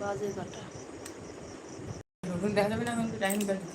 বাজে কাটা? দেখা যাবে না এখন টাইম দেখতে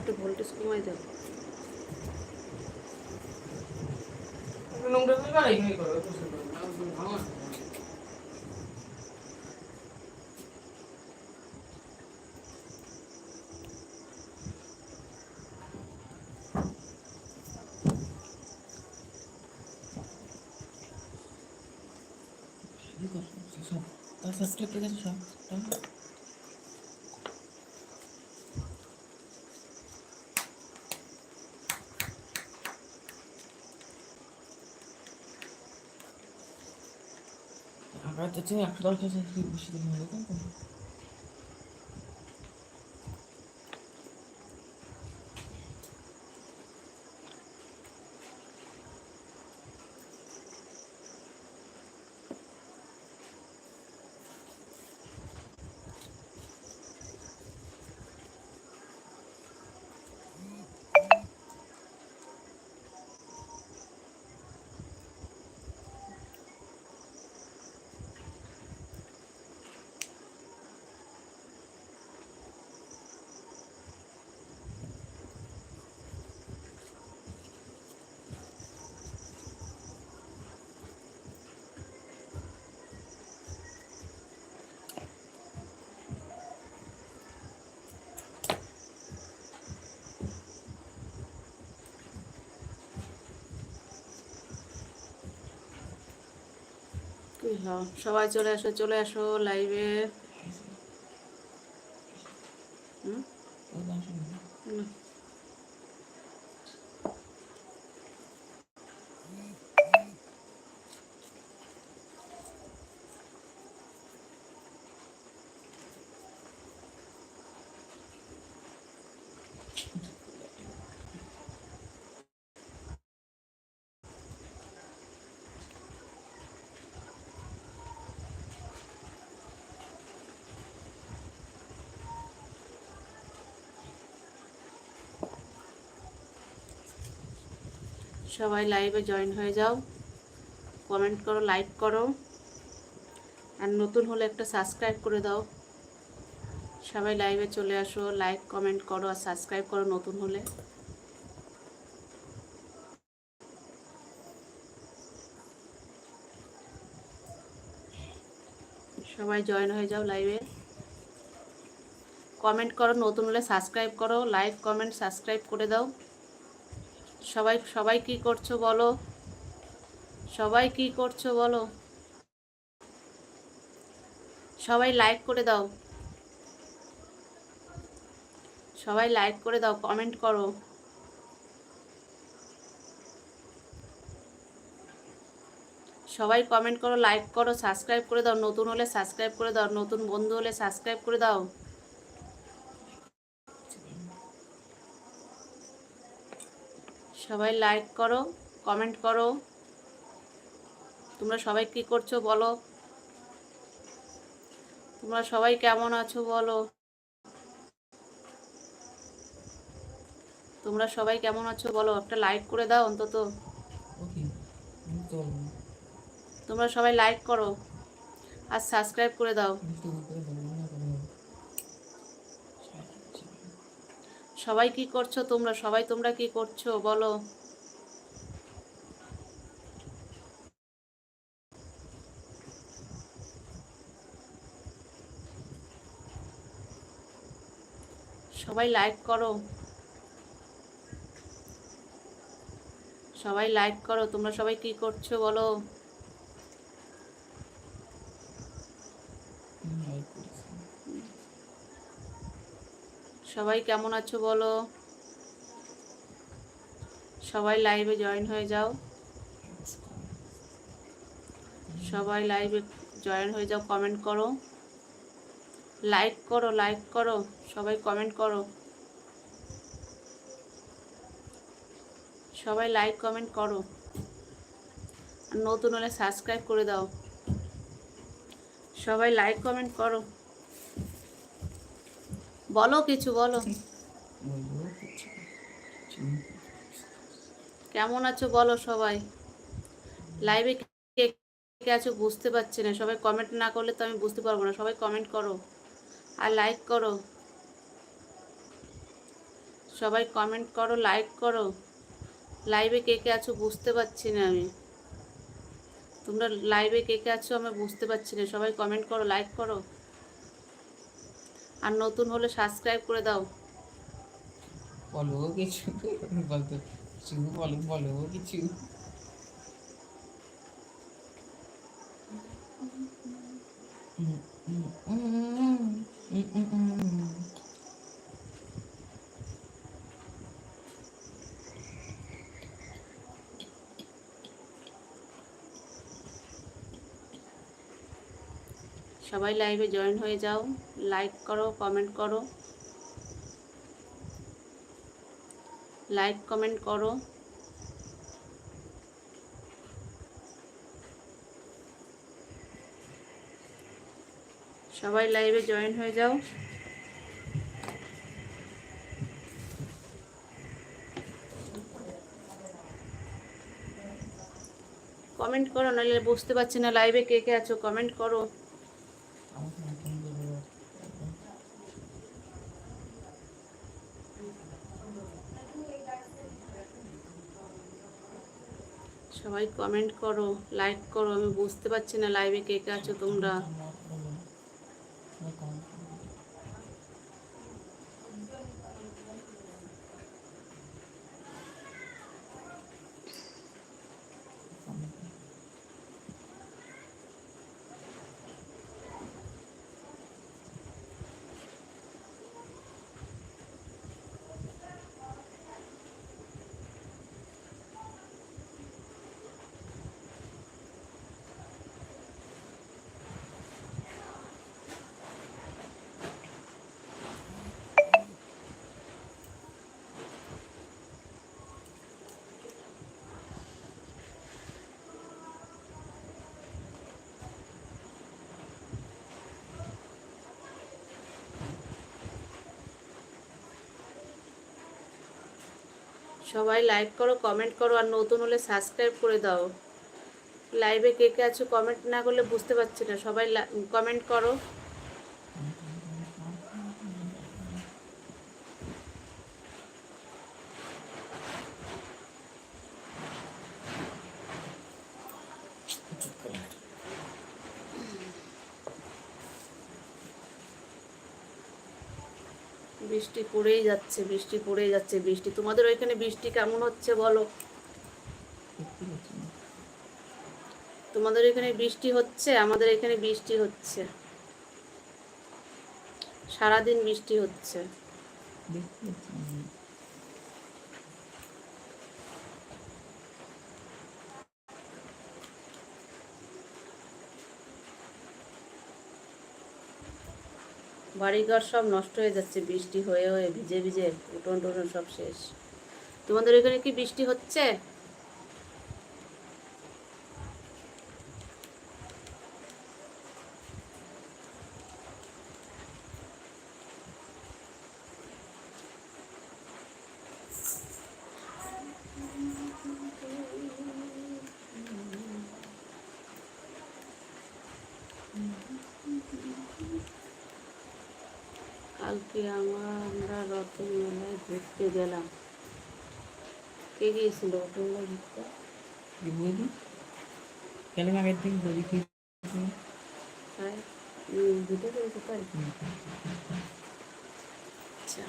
একটু ভোল্টেজ কমাই দাও নোংরা করে আর এখানে করো ভাঙা তার সাবস্ক্রাইব করে সব আবার তো তুমি একশো দশ বছর বেশি দিন হয়ে গেল কি হ্যাঁ সবাই চলে আসো চলে আসো লাইভে সবাই লাইভে জয়েন হয়ে যাও। কমেন্ট করো লাইক করো। আর নতুন হলে একটা সাবস্ক্রাইব করে দাও। সবাই লাইভে চলে আসো লাইক কমেন্ট করো আর সাবস্ক্রাইব করো নতুন হলে। সবাই জয়েন হয়ে যাও লাইভে কমেন্ট করো, নতুন হলে সাবস্ক্রাইব করো লাইক কমেন্ট সাবস্ক্রাইব করে দাও। সবাই সবাই কি করছ বলো? সবাই কি করছ বলো? সবাই লাইক করে দাও। সবাই লাইক করে দাও কমেন্ট করো। সবাই কমেন্ট করো লাইক করো সাবস্ক্রাইব করে দাও। নতুন হলে সাবস্ক্রাইব করে দাও। নতুন বন্ধু হলে সাবস্ক্রাইব করে দাও। সবাই লাইক করো কমেন্ট করো। তোমরা সবাই কি করছ বলো? তোমরা সবাই কেমন আছো বলো? তোমরা সবাই কেমন আছো বলো? একটা লাইক করে দাও অন্তত। তোমরা সবাই লাইক করো। আর সাবস্ক্রাইব করে দাও। সবাই কি করছ তোমরা? সবাই তোমরা কি করছ? বলো। সবাই লাইক করো। সবাই লাইক করো। তোমরা সবাই কি করছ? বলো। সবাই কেমন আছো বলো? সবাই লাইভে জয়েন হয়ে যাও। সবাই লাইভে জয়েন হয়ে যাও কমেন্ট করো। লাইক করো লাইক করো, সবাই কমেন্ট করো। সবাই লাইক কমেন্ট করো। নতুন হলে সাবস্ক্রাইব করে দাও। সবাই লাইক কমেন্ট করো। বলো কিছু, বলো। কেমন আছো বলো সবাই? লাইভে কে আছো বুঝতে পারছি না। সবাই কমেন্ট না করলে তো আমি বুঝতে পারব না। সবাই কমেন্ট করো আর লাইক করো। সবাই কমেন্ট করো লাইক করো। লাইভে কে কে আছো বুঝতে পারছি না আমি। তোমরা লাইভে কে কে আছো আমি বুঝতে পারছি না। সবাই কমেন্ট করো লাইক করো। আর নতুন হলে সাবস্ক্রাইব করে দাও। বলো কিছু বলতো কিছু বলো বলো কিছু। উম, সবাই লাইভে জয়েন হয়ে যাও। লাইক করো কমেন্ট করো। লাইক কমেন্ট করো। সবাই লাইভে জয়েন হয়ে যাও। কমেন্ট করো, নাহলে বুঝতে পারছি না লাইভে কে কে আছো। কমেন্ট করো। সবাই কমেন্ট করো লাইক করো আমি বুঝতে পারছি না লাইভে কে কে আছো তোমরা। সবাই লাইক করো কমেন্ট করো আর নতুন হলে সাবস্ক্রাইব করে দাও। লাইভে কে কে আছো কমেন্ট না করলে বুঝতে পারছি না, সবাই কমেন্ট করো বৃষ্টি পড়েই যাচ্ছে, বৃষ্টি পড়েই যাচ্ছে, বৃষ্টি। তোমাদের ওইখানে বৃষ্টি কেমন হচ্ছে বলো? তোমাদের এখানে বৃষ্টি হচ্ছে, আমাদের এখানে বৃষ্টি হচ্ছে। সারাদিন বৃষ্টি হচ্ছে। বাড়িঘর সব নষ্ট হয়ে যাচ্ছে, বৃষ্টি হয়ে হয়ে ভিজে ভিজে, উঠোন টুটন সব শেষ। তোমাদের এখানে কি বৃষ্টি হচ্ছে? কালকে আমার আমরা রথের মেলায় ঘুরতে গেলাম কে গিয়েছিল রথের মেলায় ঘুরতে কি বলি কেন আগের দিন বলি কি তাই উম, ঘুরতে গেছে তাই আচ্ছা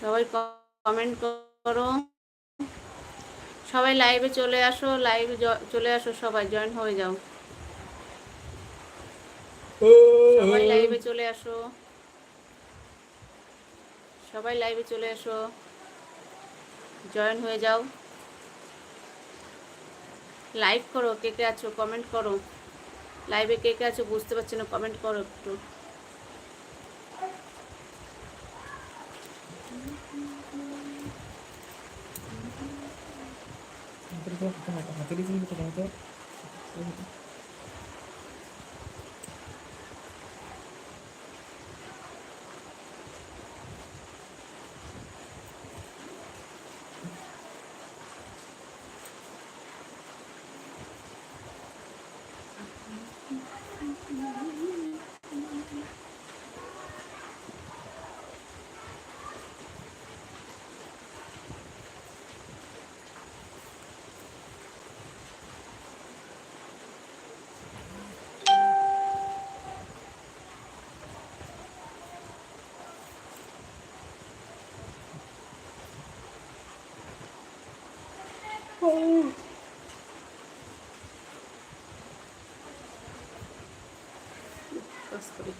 সবাই কমেন্ট করো। সবাই লাইভে চলে আসো লাইভে চলে আসো সবাই জয়েন হয়ে যাও। সবাই লাইভে চলে আসো। সবাই লাইভে চলে আসো। জয়েন হয়ে যাও। লাইভ করো, কে কে আছো কমেন্ট করো। লাইভে কে কে আছো বুঝতে পারছি না কমেন্ট করো একটু। と待って、くれに見てください。করি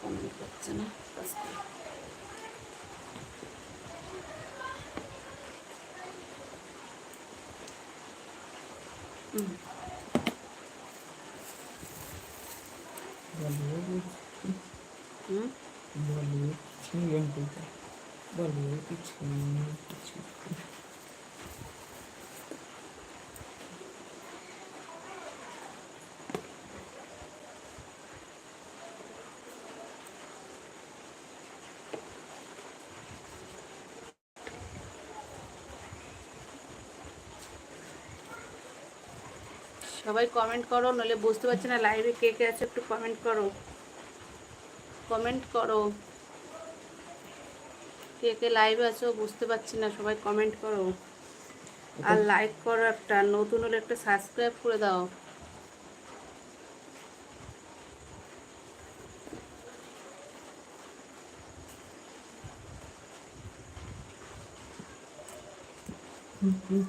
কমেন্ট করছে না সবাই কমেন্ট করো নইলে বুঝতে পারছি না লাইভে কে কে আছে একটু কমেন্ট করো। কমেন্ট করো। কে কে লাইভে আছো বুঝতে পারছি না সবাই কমেন্ট করো। আর লাইক করো একটা নতুন হলে একটা সাবস্ক্রাইব করে দাও। কিন্তু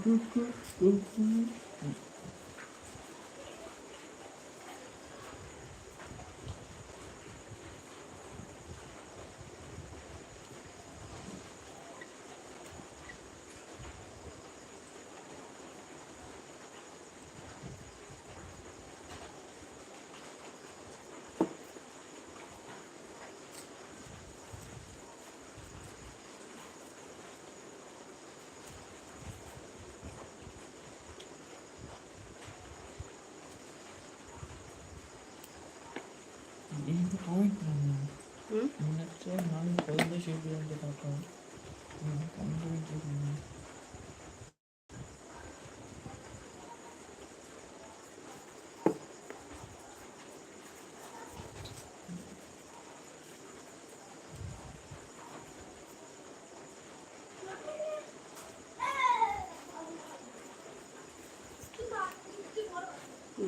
কমেন্ট না হুম মনে হচ্ছে নাম বললে সেই পর্যন্ত থাকা কমেন্ট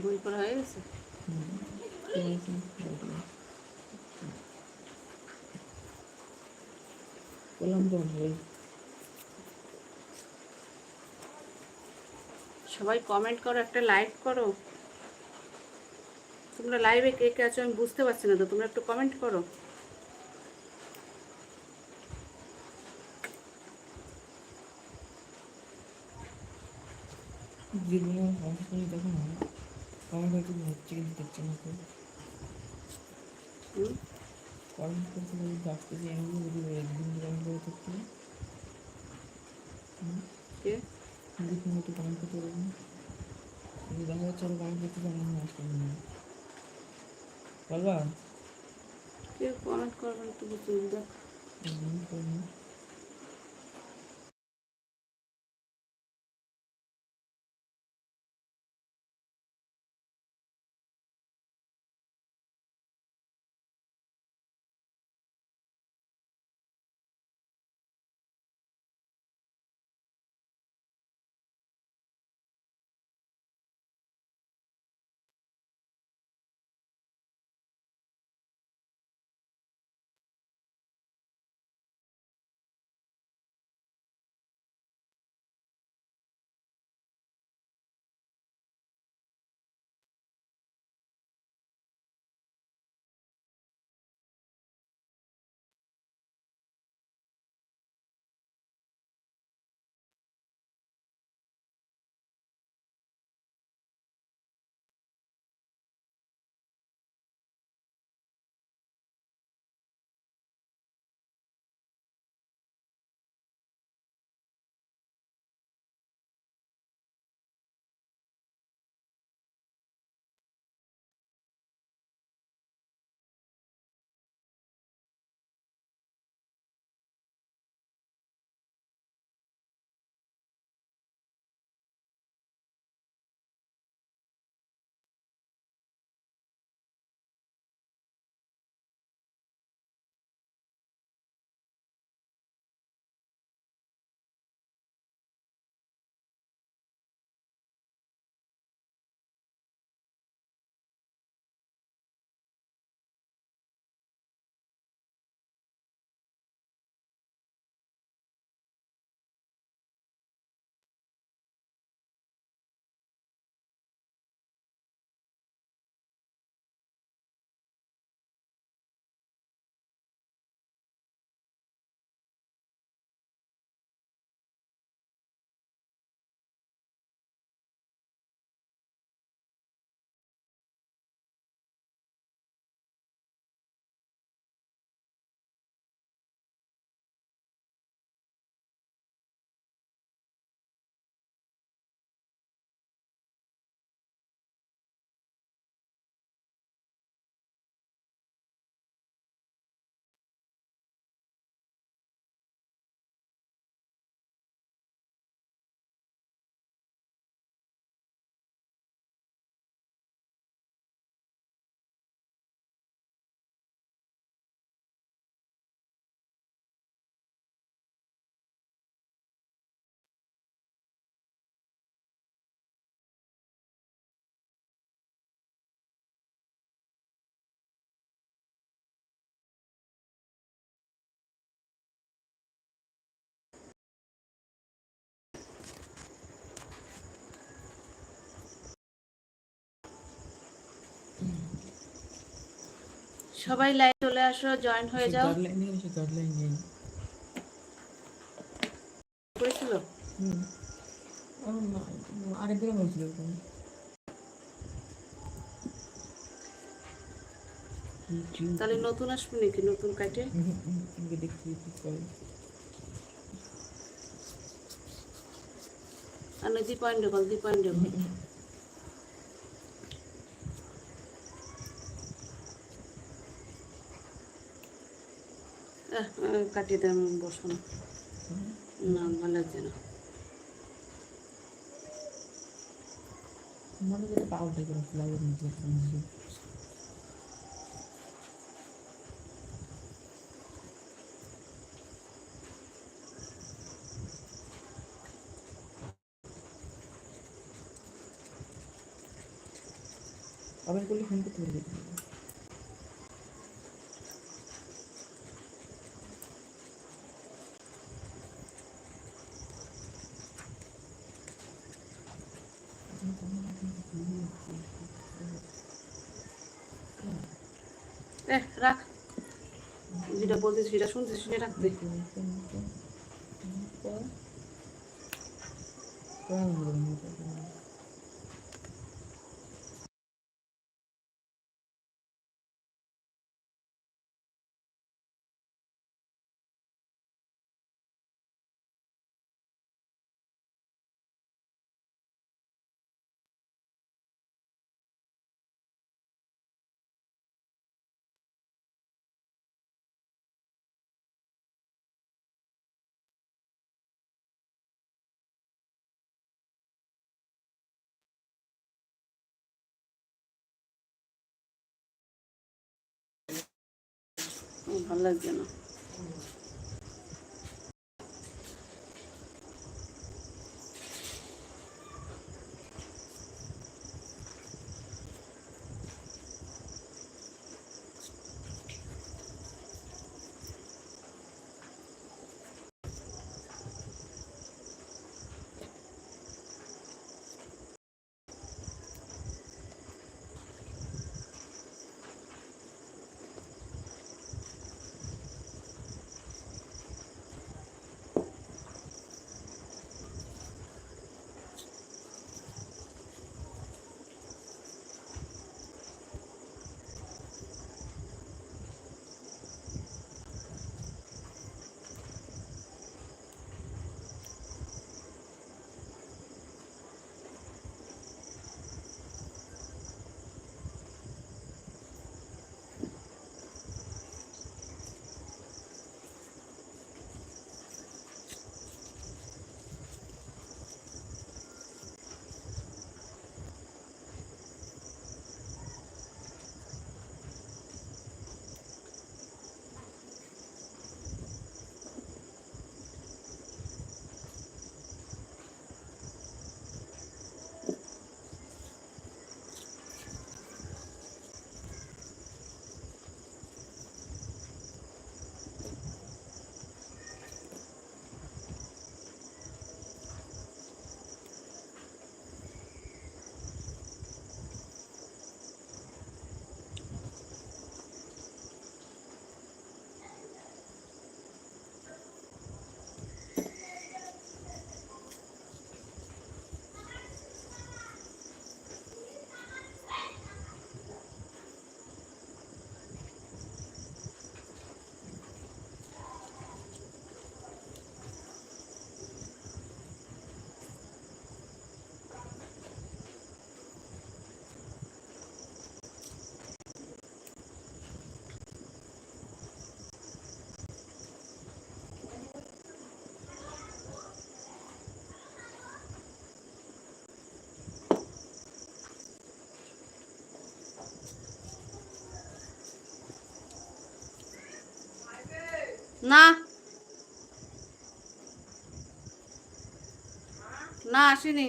বই পড়া হয়ে গেছে? সবাই কমেন্ট করো একটা লাইক করো। তোমরা লাইভে কে কে আছো আমি বুঝতে পারছি না তো তোমরা একটু কমেন্ট করো। কমেন্ট হয়তো হচ্ছে কিন্তু দেখছে না তো কমেন্ট করতে যদি আসতেছি আমি যদি একদিন কমেন্ট করে থাকতে দেখুন একটু কমেন্ট করতে পারবেন দেখা যাচ্ছে আরও কমেন্ট করতে পারেন আমি না কে কমেন্ট করবেন বুঝতে দেখ সবাই লাইভ চলে আসো জয়েন হয়ে যাও। করেছিল? আরেকদিন তাহলে নতুন আসবে নাকি? নতুন কাটে দেখতে আর না দি পয়েন্ট কাটিয়ে বসবো না না ভালো না। আবার করলে ফোন করতে পারবে বলছিস সেটা শুনছিস সেটা রাখতে ভালো লাগছে না। না। না আসেনি।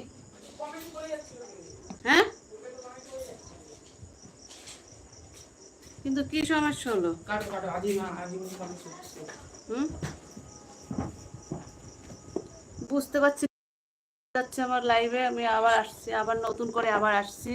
হ্যাঁ? কিন্তু কি সমস্যা হলো? বুঝতে পারছি। যাচ্ছে আমার লাইভে আমি আবার আসছি আবার নতুন করে আবার আসছি।